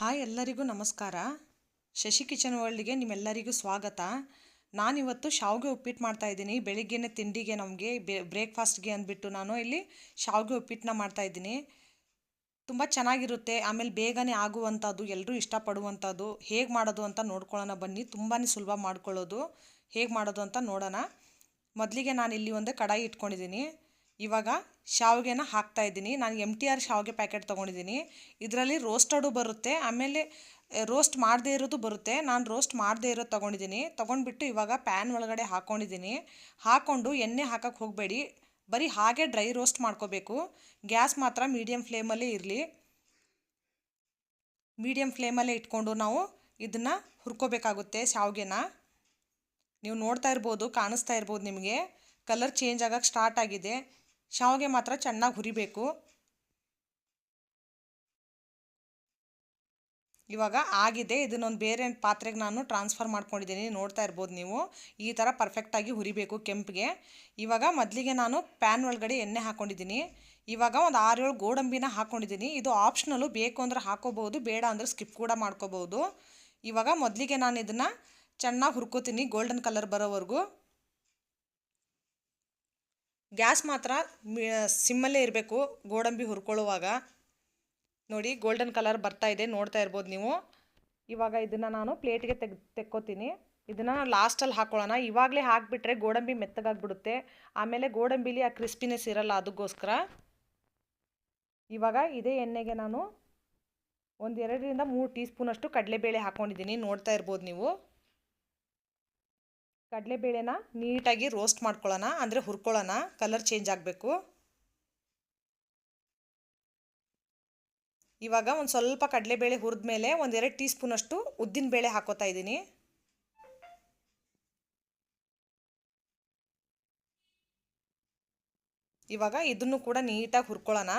Hi ಎಲ್ಲರಿಗೂ ನಮಸ್ಕಾರ. Shashi kitchen ವರ್ಲ್ಡ್ಗೆ ನಿಮ್ಮೆಲ್ಲರಿಗೂ ಸ್ವಾಗತ. ನಾನಿವತ್ತು ಶಾವಿಗೆ ಉಪ್ಪಿಟ್ಟು ಮಾಡ್ತಾ ಇದ್ದೀನಿ. ಬೆಳಿಗ್ಗೆನೇ ತಿಂಡಿಗೆ ನಮಗೆ ಬ್ರೇಕ್ಫಾಸ್ಟ್ಗೆ ಅಂದ್ಬಿಟ್ಟು ನಾನು ಇಲ್ಲಿ ಶಾವಿಗೆ ಉಪ್ಪಿಟ್ಟನ್ನ ಮಾಡ್ತಾ ಇದ್ದೀನಿ. ತುಂಬ ಚೆನ್ನಾಗಿರುತ್ತೆ. ಆಮೇಲೆ ಬೇಗನೆ ಆಗುವಂಥದ್ದು ಎಲ್ಲರೂ ಇಷ್ಟಪಡುವಂಥದ್ದು, ಹೇಗೆ ಮಾಡೋದು ಅಂತ ನೋಡ್ಕೊಳ್ಳೋಣ ಬನ್ನಿ. ತುಂಬಾ ಸುಲಭ ಮಾಡ್ಕೊಳ್ಳೋದು. ಹೇಗೆ ಮಾಡೋದು ಅಂತ ನೋಡೋಣ. ಮೊದಲಿಗೆ ನಾನು ಇಲ್ಲಿ ಒಂದು ಕಡಾಯಿ ಇಟ್ಕೊಂಡಿದ್ದೀನಿ. ಇವಾಗ ಶಾವಿಗೆನ ಹಾಕ್ತಾ ಇದ್ದೀನಿ. ನಾನು ಎಂ ಟಿ ಆರ್ ಶಾವಿಗೆ ಪ್ಯಾಕೆಟ್ ತೊಗೊಂಡಿದ್ದೀನಿ. ಇದರಲ್ಲಿ ರೋಸ್ಟಡು ಬರುತ್ತೆ. ಆಮೇಲೆ ರೋಸ್ಟ್ ಮಾಡದೇ ಇರೋದು ಬರುತ್ತೆ. ನಾನು ರೋಸ್ಟ್ ಮಾಡದೇ ಇರೋದು ತೊಗೊಂಡಿದ್ದೀನಿ. ತೊಗೊಂಡ್ಬಿಟ್ಟು ಇವಾಗ ಪ್ಯಾನ್ ಒಳಗಡೆ ಹಾಕ್ಕೊಂಡಿದ್ದೀನಿ ಹಾಕ್ಕೊಂಡು ಎಣ್ಣೆ ಹಾಕಕ್ಕೆ ಹೋಗಬೇಡಿ. ಬರೀ ಹಾಗೆ ಡ್ರೈ ರೋಸ್ಟ್ ಮಾಡ್ಕೋಬೇಕು. ಗ್ಯಾಸ್ ಮಾತ್ರ ಮೀಡಿಯಮ್ ಫ್ಲೇಮಲ್ಲೇ ಇರಲಿ. ಮೀಡಿಯಮ್ ಫ್ಲೇಮಲ್ಲೇ ಇಟ್ಕೊಂಡು ನಾವು ಇದನ್ನು ಹುರ್ಕೋಬೇಕಾಗುತ್ತೆ ಶಾವಿಗೆನ. ನೀವು ನೋಡ್ತಾ ಇರ್ಬೋದು, ಕಾಣಿಸ್ತಾ ಇರ್ಬೋದು ನಿಮಗೆ. ಕಲರ್ ಚೇಂಜ್ ಆಗೋಕ್ಕೆ ಸ್ಟಾರ್ಟ್ ಆಗಿದೆ. ಶಾವಿಗೆ ಮಾತ್ರ ಚೆನ್ನಾಗಿ ಹುರಿಬೇಕು. ಇವಾಗ ಆಗಿದೆ. ಇದನ್ನೊಂದು ಬೇರೆ ಪಾತ್ರೆಗೆ ನಾನು ಟ್ರಾನ್ಸ್ಫರ್ ಮಾಡ್ಕೊಂಡಿದ್ದೀನಿ ನೋಡ್ತಾ ಇರ್ಬೋದು ನೀವು. ಈ ಥರ ಪರ್ಫೆಕ್ಟಾಗಿ ಹುರಿಬೇಕು ಕೆಂಪಿಗೆ. ಇವಾಗ ಮೊದಲಿಗೆ ನಾನು ಪ್ಯಾನ್ ಒಳಗಡೆ ಎಣ್ಣೆ ಹಾಕ್ಕೊಂಡಿದ್ದೀನಿ ಇವಾಗ ಒಂದು ಆರು ಏಳು ಗೋಡಂಬಿನ ಹಾಕ್ಕೊಂಡಿದ್ದೀನಿ ಇದು ಆಪ್ಷನಲ್ಲು ಬೇಕು ಅಂದರೆ ಹಾಕೋಬೋದು ಬೇಡ ಅಂದರೆ ಸ್ಕಿಪ್ ಕೂಡ ಮಾಡ್ಕೋಬೋದು ಇವಾಗ ಮೊದಲಿಗೆ ನಾನು ಇದನ್ನು ಚೆನ್ನಾಗಿ ಹುರ್ಕೋತೀನಿ. ಗೋಲ್ಡನ್ ಕಲರ್ ಬರೋವರೆಗೂ. ಗ್ಯಾಸ್ ಮಾತ್ರ ಸಿಮ್ಮಲ್ಲೇ ಇರಬೇಕು, ಗೋಡಂಬಿ ಹುರ್ಕೊಳ್ಳುವಾಗ. ನೋಡಿ ಗೋಲ್ಡನ್ ಕಲರ್ ಬರ್ತಾ ಇದೆ, ನೋಡ್ತಾ ಇರ್ಬೋದು ನೀವು. ಇವಾಗ ಇದನ್ನು ನಾನು ಪ್ಲೇಟ್ಗೆ ತೆಗ್, ತೆಕ್ಕೋತೀನಿ. ಇದನ್ನು ಲಾಸ್ಟಲ್ಲಿ ಹಾಕ್ಕೊಳ್ಳೋಣ ಇವಾಗಲೇ ಹಾಕಿಬಿಟ್ರೆ ಗೋಡಂಬಿ ಮೆತ್ತಗಾಗ್ಬಿಡುತ್ತೆ. ಆಮೇಲೆ ಗೋಡಂಬಿಲಿ ಆ ಕ್ರಿಸ್ಪಿನೆಸ್ ಇರಲ್ಲ, ಅದಕ್ಕೋಸ್ಕರ. ಇವಾಗ ಇದೇ ಎಣ್ಣೆಗೆ ನಾನು ಒಂದೆರಡರಿಂದ ಮೂರು ಟೀ ಸ್ಪೂನಷ್ಟು ಕಡಲೆಬೇಳೆ ಹಾಕ್ಕೊಂಡಿದ್ದೀನಿ ನೋಡ್ತಾ ಇರ್ಬೋದು ನೀವು. ಕಡಲೆಬೇಳೆನ ನೀಟಾಗಿ ರೋಸ್ಟ್ ಮಾಡ್ಕೊಳ್ಳೋಣ, ಅಂದರೆ ಹುರ್ಕೊಳ್ಳೋಣ, ಕಲರ್ ಚೇಂಜ್ ಆಗಬೇಕು. ಇವಾಗ ಒಂದು ಸ್ವಲ್ಪ ಕಡಲೆಬೇಳೆ ಹುರಿದ ಮೇಲೆ ಒಂದೆರಡು ಟೀ ಸ್ಪೂನಷ್ಟು ಉದ್ದಿನ ಬೇಳೆ ಹಾಕೋತಾ ಇದ್ದೀನಿ. ಇವಾಗ ಇದನ್ನು ಕೂಡ ನೀಟಾಗಿ ಹುರ್ಕೊಳ್ಳೋಣ.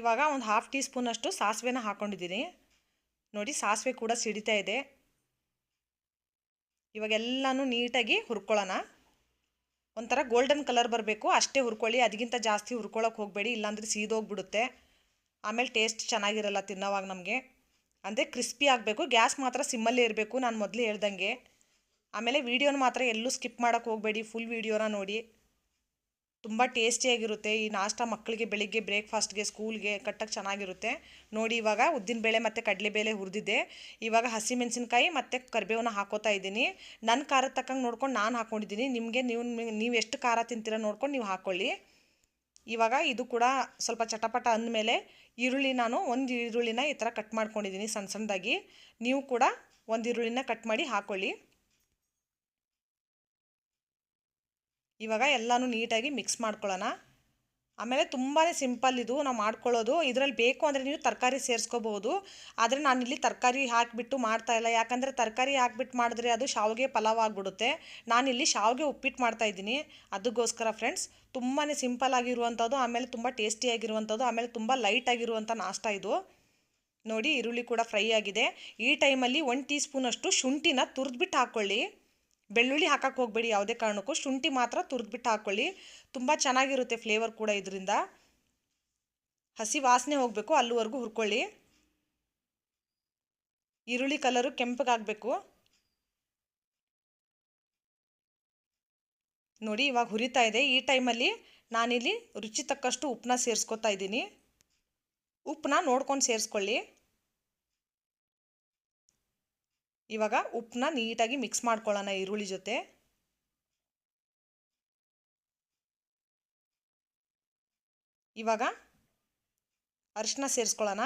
ಇವಾಗ ಒಂದು ಹಾಫ್ ಟೀ ಸ್ಪೂನಷ್ಟು ಸಾಸಿವೆನ ಹಾಕ್ಕೊಂಡಿದ್ದೀನಿ ನೋಡಿ, ಸಾಸಿವೆ ಕೂಡ ಸಿಡಿತಾ ಇದೆ. ಇವಾಗ ಎಲ್ಲನೂ ನೀಟಾಗಿ ಹುರ್ಕೊಳ್ಳೋಣ. ಒಂಥರ ಗೋಲ್ಡನ್ ಕಲರ್ ಬರಬೇಕು. ಅಷ್ಟೇ ಹುರ್ಕೊಳ್ಳಿ. ಅದಕ್ಕಿಂತ ಜಾಸ್ತಿ ಹುರ್ಕೊಳ್ಳೋಕೆ ಹೋಗಬೇಡಿ. ಇಲ್ಲಾಂದರೆ ಸೀದೋಗ್ಬಿಡುತ್ತೆ. ಆಮೇಲೆ ಟೇಸ್ಟ್ ಚೆನ್ನಾಗಿರಲ್ಲ ತಿನ್ನೋವಾಗ ನಮಗೆ. ಅಂದರೆ ಕ್ರಿಸ್ಪಿ ಆಗಬೇಕು. ಗ್ಯಾಸ್ ಮಾತ್ರ ಸಿಮ್ಮಲ್ಲೇ ಇರಬೇಕು. ನಾನು ಮೊದಲು ಹೇಳ್ದಂಗೆ. ಆಮೇಲೆ ವೀಡಿಯೋನ ಮಾತ್ರ ಎಲ್ಲೂ ಸ್ಕಿಪ್ ಮಾಡೋಕ್ಕೆ ಹೋಗಬೇಡಿ. ಫುಲ್ ವೀಡಿಯೋನ ನೋಡಿ. ತುಂಬ ಟೇಸ್ಟಿಯಾಗಿರುತ್ತೆ ಈ ನಾಷ್ಟ ಮಕ್ಕಳಿಗೆ ಬೆಳಿಗ್ಗೆ ಬ್ರೇಕ್ಫಾಸ್ಟ್ಗೆ ಸ್ಕೂಲ್ಗೆ ಕಟ್ಟಕ್ಕೆ ಚೆನ್ನಾಗಿರುತ್ತೆ. ನೋಡಿ ಇವಾಗ ಉದ್ದಿನಬೇಳೆ ಮತ್ತು ಕಡಲೆಬೇಳೆ ಹುರಿದಿದ್ದೆ. ಇವಾಗ ಹಸಿಮೆಣಸಿನ್ಕಾಯಿ ಮತ್ತು ಕರಿಬೇವನ್ನ ಹಾಕೋತಾ ಇದ್ದೀನಿ. ನನ್ನ ಖಾರದ ತಕ್ಕಂಗೆ ನೋಡ್ಕೊಂಡು ನಾನು ಹಾಕ್ಕೊಂಡಿದ್ದೀನಿ ನಿಮಗೆ ನೀವು ನೀವು ಎಷ್ಟು ಖಾರ ತಿಂತೀರ ನೋಡ್ಕೊಂಡು ನೀವು ಹಾಕ್ಕೊಳ್ಳಿ ಇವಾಗ ಇದು ಕೂಡ ಸ್ವಲ್ಪ ಚಟಪಟ ಅಂದಮೇಲೆ ಈರುಳ್ಳಿ ನಾನು ಒಂದು ಈರುಳ್ಳಿನ ಈ ಥರ ಕಟ್ ಮಾಡ್ಕೊಂಡಿದ್ದೀನಿ ಸಣ್ಣ ಸಣ್ಣದಾಗಿ. ನೀವು ಕೂಡ ಒಂದು ಈರುಳ್ಳಿನ ಕಟ್ ಮಾಡಿ ಹಾಕ್ಕೊಳ್ಳಿ ಇವಾಗ ಎಲ್ಲನೂ ನೀಟಾಗಿ ಮಿಕ್ಸ್ ಮಾಡ್ಕೊಳ್ಳೋಣ. ಆಮೇಲೆ ತುಂಬಾ ಸಿಂಪಲ್ ಇದು, ನಾವು ಮಾಡ್ಕೊಳ್ಳೋದು. ಇದರಲ್ಲಿ ಬೇಕು ಅಂದರೆ ನೀವು ತರಕಾರಿ ಸೇರಿಸ್ಕೋಬೋದು. ಆದರೆ ನಾನಿಲ್ಲಿ ತರಕಾರಿ ಹಾಕಿಬಿಟ್ಟು ಮಾಡ್ತಾಯಿಲ್ಲ ಯಾಕಂದರೆ ತರಕಾರಿ ಹಾಕ್ಬಿಟ್ಟು ಮಾಡಿದ್ರೆ ಅದು ಶಾವಿಗೆ ಪಲಾವ್ ಆಗಿಬಿಡುತ್ತೆ. ನಾನಿಲ್ಲಿ ಶಾವಿಗೆ ಉಪ್ಪಿಟ್ಟು ಮಾಡ್ತಾಯಿದ್ದೀನಿ ಅದಕ್ಕೋಸ್ಕರ ಫ್ರೆಂಡ್ಸ್ ತುಂಬಾ ಸಿಂಪಲ್ ಆಗಿರುವಂಥದ್ದು, ಆಮೇಲೆ ತುಂಬ ಟೇಸ್ಟಿಯಾಗಿರುವಂಥದ್ದು ಆಮೇಲೆ ತುಂಬ ಲೈಟ್ ಆಗಿರುವಂಥ ನಾಷ್ಟ ಇದು. ನೋಡಿ, ಈರುಳ್ಳಿ ಕೂಡ ಫ್ರೈ ಆಗಿದೆ. ಈ ಟೈಮಲ್ಲಿ ಒಂದು ಟೀ ಸ್ಪೂನಷ್ಟು ಶುಂಠಿನ ತುರಿದ್ಬಿಟ್ಟು ಹಾಕ್ಕೊಳ್ಳಿ ಬೆಳ್ಳುಳ್ಳಿ ಹಾಕಕ್ಕೆ ಹೋಗಬೇಡಿ, ಯಾವುದೇ ಕಾರಣಕ್ಕೂ. ಶುಂಠಿ ಮಾತ್ರ ತುರಿದ್ಬಿಟ್ಟು ಹಾಕ್ಕೊಳ್ಳಿ ತುಂಬ ಚೆನ್ನಾಗಿರುತ್ತೆ ಫ್ಲೇವರ್ ಕೂಡ ಇದರಿಂದ. ಹಸಿ ವಾಸನೆ ಹೋಗಬೇಕು, ಅಲ್ಲಿವರೆಗೂ ಹುರ್ಕೊಳ್ಳಿ. ಈರುಳ್ಳಿ ಕಲರು ಕೆಂಪಗಾಗಬೇಕು ನೋಡಿ, ಇವಾಗ ಹುರಿತಾ ಇದೆ. ಈ ಟೈಮಲ್ಲಿ ನಾನಿಲ್ಲಿ ರುಚಿ ತಕ್ಕಷ್ಟು ಉಪ್ಪನ್ನ ಸೇರಿಸ್ಕೊತಾ ಇದ್ದೀನಿ. ಉಪ್ಪನ್ನ ನೋಡ್ಕೊಂಡು ಸೇರಿಸ್ಕೊಳ್ಳಿ. ಇವಾಗ ಉಪ್ಪನ್ನ ನೀಟಾಗಿ ಮಿಕ್ಸ್ ಮಾಡ್ಕೊಳ್ಳೋಣ ಈರುಳ್ಳಿ ಜೊತೆ. ಇವಾಗ ಅರಿಶಿನ ಸೇರಿಸ್ಕೊಳ್ಳೋಣ.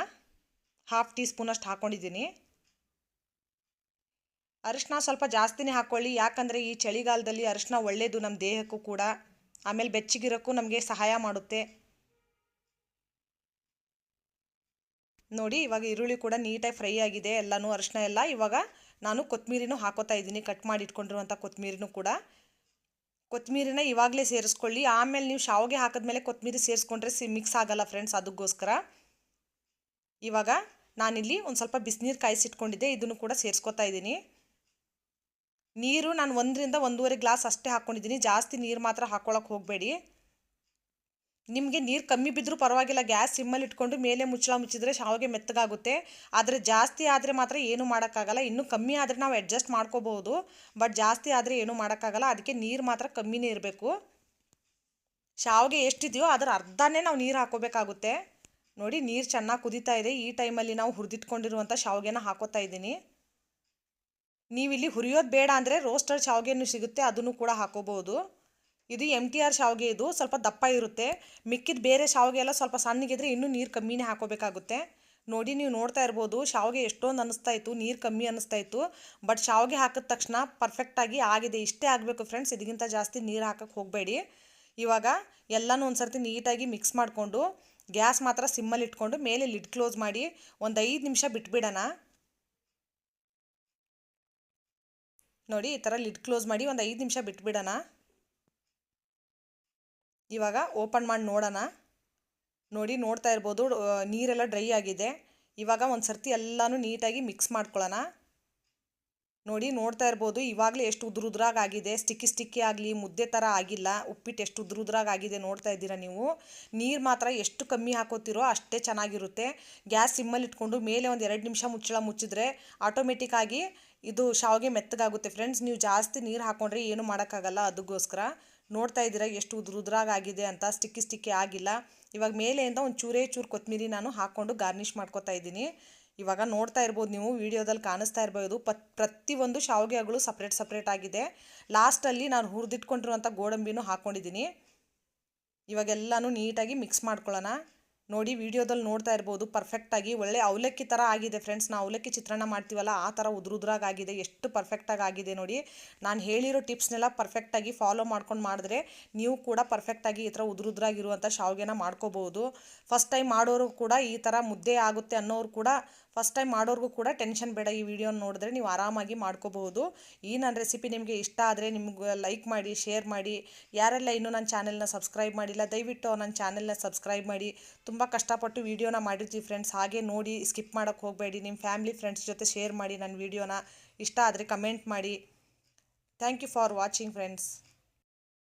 ಹಾಫ್ ಟೀ ಸ್ಪೂನಷ್ಟು ಹಾಕ್ಕೊಂಡಿದ್ದೀನಿ ಅರಿಶಿನ ಸ್ವಲ್ಪ ಜಾಸ್ತಿನೇ ಹಾಕ್ಕೊಳ್ಳಿ. ಯಾಕಂದರೆ ಈ ಚಳಿಗಾಲದಲ್ಲಿ ಅರಿಶಿನ ಒಳ್ಳೆಯದು ನಮ್ಮ ದೇಹಕ್ಕೂ ಕೂಡ. ಆಮೇಲೆ ಬೆಚ್ಚಗಿರೋಕ್ಕೂ ನಮಗೆ ಸಹಾಯ ಮಾಡುತ್ತೆ. ನೋಡಿ ಇವಾಗ ಈರುಳ್ಳಿ ಕೂಡ ನೀಟಾಗಿ ಫ್ರೈ ಆಗಿದೆ. ಎಲ್ಲನೂ ಅರಿಶಿನ ಎಲ್ಲ ಇವಾಗ ನಾನು ಕೊತ್ತಂಬರಿನೂ ಹಾಕೋತಾ ಇದ್ದೀನಿ, ಕಟ್ ಮಾಡಿ ಇಟ್ಕೊಂಡಿರುವಂಥ ಕೊತ್ತಂಬರಿನೂ ಕೂಡ. ಕೊತ್ತಂಬರಿನ ಇವಾಗಲೇ ಸೇರಿಸ್ಕೊಳ್ಳಿ. ಆಮೇಲೆ ನೀವು ಶಾವಿಗೆ ಹಾಕಿದ್ಮೇಲೆ ಕೊತ್ತಂಬರಿ ಸೇರಿಸ್ಕೊಂಡ್ರೆ ಸಿ ಮಿಕ್ಸ್ ಆಗಲ್ಲ ಫ್ರೆಂಡ್ಸ್ ಅದಕ್ಕೋಸ್ಕರ. ಇವಾಗ ನಾನಿಲ್ಲಿ ಒಂದು ಸ್ವಲ್ಪ ಬಿಸಿನೀರು ಕಾಯಿಸಿಟ್ಕೊಂಡಿದ್ದೆ, ಇದನ್ನು ಕೂಡ ಸೇರಿಸ್ಕೊತಾ ಇದ್ದೀನಿ. ನೀರು ನಾನು ಒಂದರಿಂದ ಒಂದೂವರೆ ಗ್ಲಾಸ್ ಅಷ್ಟೇ ಹಾಕ್ಕೊಂಡಿದ್ದೀನಿ ಜಾಸ್ತಿ ನೀರು ಮಾತ್ರ ಹಾಕ್ಕೊಳಕ್ಕೆ ಹೋಗಬೇಡಿ. ನಿಮಗೆ ನೀರು ಕಮ್ಮಿ ಬಿದ್ದರೂ ಪರವಾಗಿಲ್ಲ, ಗ್ಯಾಸ್ ಸಿಮ್ಮಲ್ಲಿ ಇಟ್ಕೊಂಡು ಮೇಲೆ ಮುಚ್ಚಳ ಮುಚ್ಚಿದ್ರೆ ಶಾವಿಗೆ ಮೆತ್ತಗಾಗುತ್ತೆ. ಆದರೆ ಜಾಸ್ತಿ ಆದರೆ ಮಾತ್ರ ಏನೂ ಮಾಡೋಕ್ಕಾಗಲ್ಲ. ಇನ್ನೂ ಕಮ್ಮಿ ಆದರೆ ನಾವು ಅಡ್ಜಸ್ಟ್ ಮಾಡ್ಕೋಬೋದು. ಬಟ್ ಜಾಸ್ತಿ ಆದರೆ ಏನೂ ಮಾಡೋಕ್ಕಾಗಲ್ಲ. ಅದಕ್ಕೆ ನೀರು ಮಾತ್ರ ಕಮ್ಮಿನೇ ಇರಬೇಕು. ಶಾವಿಗೆ ಎಷ್ಟಿದೆಯೋ ಅದರ ಅರ್ಧನೇ ನಾವು ನೀರು ಹಾಕೋಬೇಕಾಗುತ್ತೆ. ನೋಡಿ, ನೀರು ಚೆನ್ನಾಗಿ ಕುದೀತಾ ಇದೆ. ಈ ಟೈಮಲ್ಲಿ ನಾವು ಹುರಿದಿಟ್ಕೊಂಡಿರುವಂಥ ಶಾವಿಗೆನ ಹಾಕೋತಾ ಇದ್ದೀನಿ. ನೀವಿಲ್ಲಿ ಹುರಿಯೋದು ಬೇಡ ಅಂದರೆ ರೋಸ್ಟರ್ ಶಾವಿಗೆನೂ ಸಿಗುತ್ತೆ, ಅದನ್ನು ಕೂಡ ಹಾಕೋಬೋದು. ಇದು ಎಂ ಟಿ ಆರ್ ಶಾವಿಗೆ ಇದು. ಸ್ವಲ್ಪ ದಪ್ಪ ಇರುತ್ತೆ. ಮಿಕ್ಕಿದ ಬೇರೆ ಶಾವಿಗೆ ಎಲ್ಲ ಸ್ವಲ್ಪ ಸಣ್ಣಗಿದ್ರೆ ಇನ್ನೂ ನೀರು ಕಮ್ಮಿನೇ ಹಾಕೋಬೇಕಾಗುತ್ತೆ. ನೋಡಿ ನೀವು ನೋಡ್ತಾ ಇರ್ಬೋದು, ಶಾವಿಗೆ ಎಷ್ಟೊಂದು ಅನಿಸ್ತಾ ಇತ್ತು. ನೀರು ಕಮ್ಮಿ ಅನ್ನಿಸ್ತಾ ಇತ್ತು. ಬಟ್ ಶಾವಿಗೆ ಹಾಕಿದ ತಕ್ಷಣ ಪರ್ಫೆಕ್ಟಾಗಿ ಆಗಿದೆ. ಇಷ್ಟೇ ಆಗಬೇಕು ಫ್ರೆಂಡ್ಸ್ ಇದಕ್ಕಿಂತ ಜಾಸ್ತಿ ನೀರು ಹಾಕಕ್ಕೆ ಹೋಗಬೇಡಿ. ಇವಾಗ ಎಲ್ಲನೂ ಒಂದು ಸರ್ತಿ ನೀಟಾಗಿ ಮಿಕ್ಸ್ ಮಾಡಿಕೊಂಡು, ಗ್ಯಾಸ್ ಮಾತ್ರ ಸಿಮ್ಮಲ್ಲಿ ಇಟ್ಕೊಂಡು ಮೇಲೆ ಲಿಡ್ ಕ್ಲೋಸ್ ಮಾಡಿ ಒಂದು ಐದು ನಿಮಿಷ ಬಿಟ್ಬಿಡೋಣ. ನೋಡಿ ಈ ಥರ ಲಿಡ್ ಕ್ಲೋಸ್ ಮಾಡಿ ಒಂದು ಐದು ನಿಮಿಷ ಬಿಟ್ಬಿಡೋಣ. ಇವಾಗ ಓಪನ್ ಮಾಡಿ ನೋಡೋಣ. ನೋಡಿ ನೋಡ್ತಾ ಇರ್ಬೋದು ನೀರೆಲ್ಲ ಡ್ರೈ ಆಗಿದೆ. ಇವಾಗ ಒಂದು ಸರ್ತಿ ಎಲ್ಲನೂ ನೀಟಾಗಿ ಮಿಕ್ಸ್ ಮಾಡ್ಕೊಳ್ಳೋಣ ನೋಡಿ ನೋಡ್ತಾ ಇರ್ಬೋದು, ಇವಾಗಲೇ ಎಷ್ಟು ಉದ್ರುದ್ರಾಗ ಆಗಿದೆ. ಸ್ಟಿಕ್ಕಿ ಸ್ಟಿಕ್ಕಿ ಆಗಲಿ, ಮುದ್ದೆ ಥರ ಆಗಿಲ್ಲ. ಉಪ್ಪಿಟ್ಟು ಎಷ್ಟು ಉದ್ರುದ್ರಾಗ ಆಗಿದೆ ನೋಡ್ತಾ ಇದ್ದೀರಾ ನೀವು. ನೀರು ಮಾತ್ರ ಎಷ್ಟು ಕಮ್ಮಿ ಹಾಕೋತಿರೋ ಅಷ್ಟೇ ಚೆನ್ನಾಗಿರುತ್ತೆ. ಗ್ಯಾಸ್ ಸಿಮ್ಮಲ್ಲಿ ಇಟ್ಕೊಂಡು ಮೇಲೆ ಒಂದು ಎರಡು ನಿಮಿಷ ಮುಚ್ಚಳ ಮುಚ್ಚಿದ್ರೆ ಆಟೋಮೆಟಿಕ್ಕಾಗಿ ಇದು ಶಾವಿಗೆ ಮೆತ್ತಗಾಗುತ್ತೆ. ಫ್ರೆಂಡ್ಸ್ ನೀವು ಜಾಸ್ತಿ ನೀರು ಹಾಕೊಂಡ್ರೆ ಏನು ಮಾಡೋಕ್ಕಾಗಲ್ಲ. ಅದಕ್ಕೋಸ್ಕರ ನೋಡ್ತಾ ಇದ್ದೀರಾ? ಎಷ್ಟು ಉದ್ರುದ್ರಾಗ ಆಗಿದೆ ಅಂತ ಸ್ಟಿಕ್ಕಿ ಸ್ಟಿಕ್ಕಿ ಆಗಿಲ್ಲ. ಇವಾಗ ಮೇಲೆಯಿಂದ ಒಂದು ಚೂರೇ ಚೂರು ಕೊತ್ತಂಬರಿ ನಾನು ಹಾಕ್ಕೊಂಡು ಗಾರ್ನಿಷ್ ಮಾಡ್ಕೊತಾ ಇದ್ದೀನಿ. ಇವಾಗ ನೋಡ್ತಾ ಇರ್ಬೋದು ನೀವು, ವಿಡಿಯೋದಲ್ಲಿ ಕಾಣಿಸ್ತಾ ಇರ್ಬೋದು. ಪತ್, ಪ್ರತಿಯೊಂದು ಶಾವಿಗೆಗಳು ಸಪ್ರೇಟ್ ಸಪ್ರೇಟ್ ಆಗಿದೆ. ಲಾಸ್ಟಲ್ಲಿ ನಾನು ಹುರಿದಿಟ್ಕೊಂಡಿರುವಂಥ ಗೋಡಂಬಿನೂ ಹಾಕ್ಕೊಂಡಿದ್ದೀನಿ ಇವಾಗೆಲ್ಲನೂ ನೀಟಾಗಿ ಮಿಕ್ಸ್ ಮಾಡ್ಕೊಳ್ಳೋಣ. ನೋಡಿ ವಿಡಿಯೋದಲ್ಲಿ ನೋಡ್ತಾ ಇರ್ಬೋದು. ಪರ್ಫೆಕ್ಟಾಗಿ ಒಳ್ಳೆ ಅವಲಕ್ಕಿ ಥರ ಆಗಿದೆ ಫ್ರೆಂಡ್ಸ್ ನಾವು ಅವಲಕ್ಕಿ ಚಿತ್ರಾನ್ನ ಮಾಡ್ತೀವಲ್ಲ, ಆ ಥರ ಉದ್ರುದ್ರಾಗಿ ಆಗಿದೆ. ಎಷ್ಟು ಪರ್ಫೆಕ್ಟಾಗಿ ಆಗಿದೆ ನೋಡಿ. ನಾನು ಹೇಳಿರೋ ಟಿಪ್ಸ್ನೆಲ್ಲ ಪರ್ಫೆಕ್ಟಾಗಿ ಫಾಲೋ ಮಾಡ್ಕೊಂಡು ಮಾಡಿದ್ರೆ ನೀವು ಕೂಡ ಪರ್ಫೆಕ್ಟಾಗಿ ಈ ಥರ ಉದ್ರುದ್ರಾಗಿರುವಂಥ ಶಾವಿಗೆನ ಮಾಡ್ಕೋಬೋದು. ಫಸ್ಟ್ ಟೈಮ್ ಮಾಡೋರು ಕೂಡ ಈ ಥರ ಮುದ್ದೆ ಆಗುತ್ತೆ ಅನ್ನೋರು ಕೂಡ ಫಸ್ಟ್ ಟೈಮ್ ಮಾಡೋರಿಗೂ ಕೂಡ ಟೆನ್ಷನ್ ಬೇಡ ಈ ವಿಡಿಯೋನ ನೋಡಿದ್ರೆ ನೀವು ಆರಾಮಾಗಿ ಮಾಡ್ಕೋಬಹುದು. ಈ ನನ್ನ ರೆಸಿಪಿ ನಿಮಗೆ ಇಷ್ಟ ಆದರೆ ನಿಮ್ಗೆ ಲೈಕ್ ಮಾಡಿ ಶೇರ್ ಮಾಡಿ. ಯಾರೆಲ್ಲ ಇನ್ನೂ ನನ್ನ ಚಾನೆಲ್ನ ಸಬ್ಸ್ಕ್ರೈಬ್ ಮಾಡಿಲ್ಲ, ದಯವಿಟ್ಟು ನನ್ನ ಚಾನೆಲ್ನ ಸಬ್ಸ್ಕ್ರೈಬ್ ಮಾಡಿ. ತುಂಬ ಕಷ್ಟಪಟ್ಟು ವೀಡಿಯೋನ ಮಾಡಿರ್ತೀವಿ ಫ್ರೆಂಡ್ಸ್ ಹಾಗೆ ನೋಡಿ ಸ್ಕಿಪ್ ಮಾಡೋಕ್ಕೆ ಹೋಗಬೇಡಿ. ನಿಮ್ಮ ಫ್ಯಾಮಿಲಿ ಫ್ರೆಂಡ್ಸ್ ಜೊತೆ ಶೇರ್ ಮಾಡಿ ನನ್ನ ವೀಡಿಯೋನ ಇಷ್ಟ ಆದರೆ ಕಮೆಂಟ್ ಮಾಡಿ. Thank you for watching friends